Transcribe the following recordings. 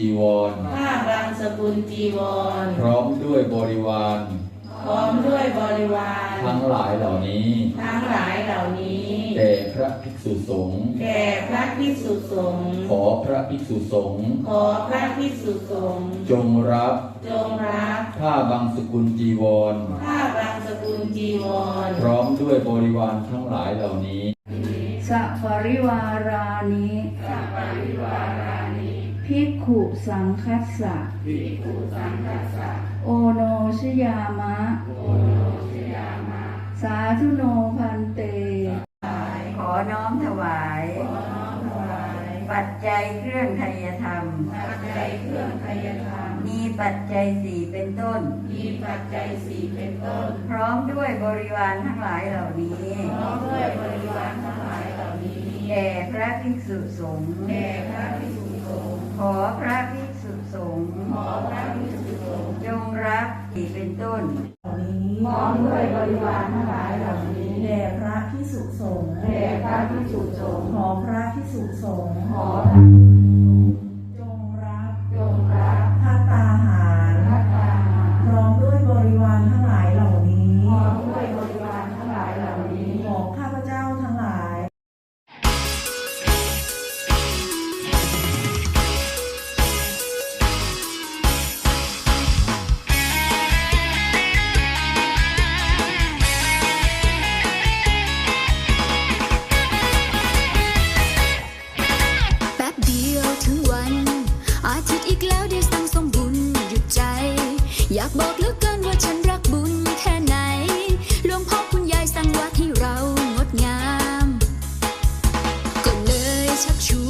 จีวร ผ้าบางสกุลจีวร พร้อมด้วยบริวาร พร้อมด้วยบริวาร ทั้งหลายเหล่านี้ ทั้งหลายเหล่านี้แด่พระภิกษุสงฆ์แด่พระภิกษุสงฆ์ ขอพระภิกษุสงฆ์ ขอพระภิกษุสงฆ์ จงรับ จงรับ ผ้าบังสกุลจีวร ผ้าบางสกุลจีวร พร้อมด้วยบริวารทั้งหลายเหล่านี้ สัปริวารานิ ภิกขุสังคัสสะโอโนชยามะ สาธุโนพันเต ขอน้อมถวายปัจจัยเครื่องไทยธรรม มีปัจจัยสี่เป็นต้น มีปัจจัยสี่เป็นต้น พร้อมด้วยบริวารทั้งหลายเหล่านี้ พร้อมด้วย แด่พระภิกษุสงฆ์แด่พระภิกษุสงฆ์ขอพระภิกษุสงฆ์ขอพระภิกษุสงฆ์จงรับที่เป็นต้นพร้อมด้วยบริวารทั้งหลายเหล่านี้แด่พระพิสุสงฆ์แด่พระภิกษุสงฆ์ขอพระพิสุสงฆ์ขอพระ เลย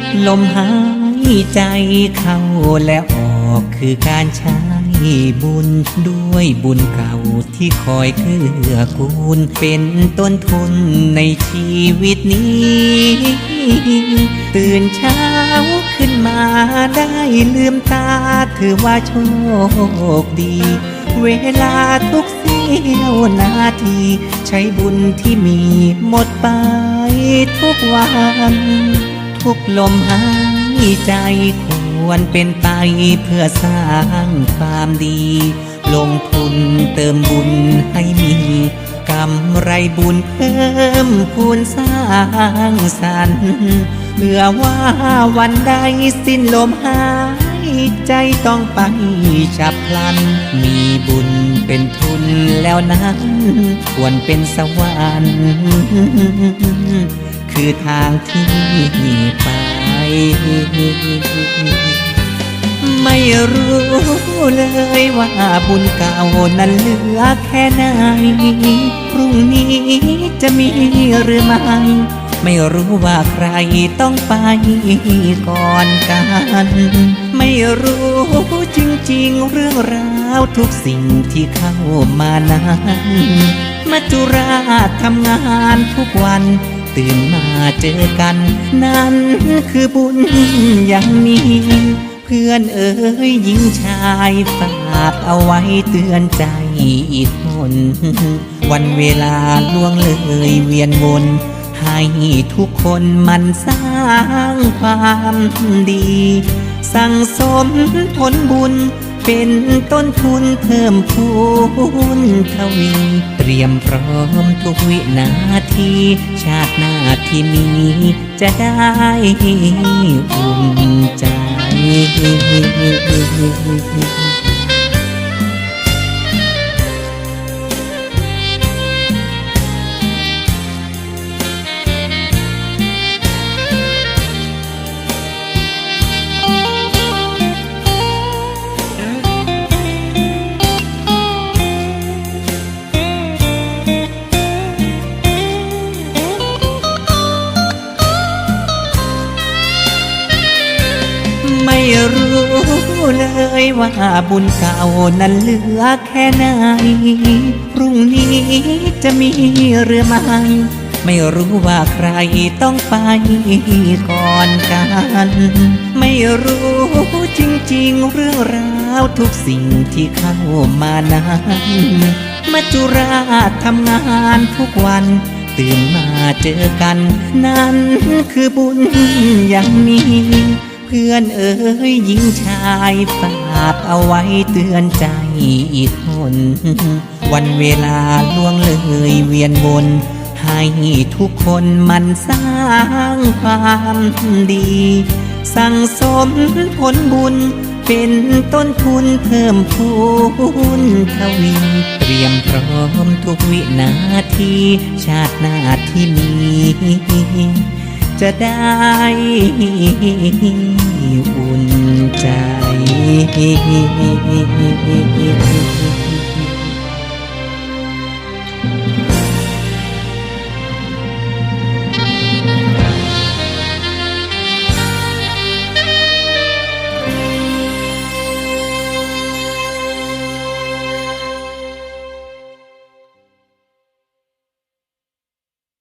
กลมหายใจเข้าและออกคือการใช้บุญด้วยบุญเก่าที่คอยเกื้อกูล เป็นต้นทุนในชีวิตนี้ ตื่นเช้าขึ้นมาได้ลืมตาถือว่าโชคดี เวลาทุกเสี้ยวนาที ใช้บุญที่มีหมดไปทุกวัน ทุกลมหายใจควรเป็นไปเพื่อสร้างความดี ลงทุนเติมบุญให้มีกำไรบุญเพิ่มพูนสร้างสรรค์เพื่อว่าวันใดสิ้นลมหายใจต้องไปฉับพลัน มีบุญเป็นทุนแล้วนั้น ควรเป็นสวรรค์ คือทางที่ไป ไม่รู้เลยว่าบุญเก่านั้นเหลือแค่ไหน พรุ่งนี้จะมีหรือไม่ไม่รู้ว่าใครต้องไปก่อนกัน ไม่รู้จริงๆ เรื่องราวทุกสิ่งที่เข้ามานั้น มัจจุราชทำงานทุกวัน ตื่นมาเจอกัน นั่นคือบุญอย่างนี้ เพื่อนเอ๋ยหญิงชายฝากเอาไว้เตือนใจอีกคน วันเวลาล่วงเลยเวียนวนให้ทุกคนมันสร้างความดี สั่งสมผลบุญ เป็นต้นทุนเพิ่มพูนทวี รียมพร้อมทุกวินาที ชาติหน้าที่มี จะได้อุ่นใจ ว่าบุญเก่านั้นเหลือแค่ไหน พรุ่งนี้จะมีหรือไม่ไม่รู้ว่าใครต้องไปก่อนกัน ไม่รู้จริงๆเรื่องราวทุกสิ่งที่เข้ามานั้นมัจจุราชทำงานทุกวันตื่นมาเจอกัน นั่นคือบุญอย่างนี้ เพื่อนเอ๋ยหญิงชายฝากเอาไว้เตือนใจอีกคน วันเวลาล่วงเลยเวียนวนให้ทุกคนมันสร้างความดี สั่งสมผลบุญเป็นต้นทุนเพิ่มพูนทวีเตรียมพร้อมทุกวินาทีชาติหน้าที่มี จะได้ อุ่นใจ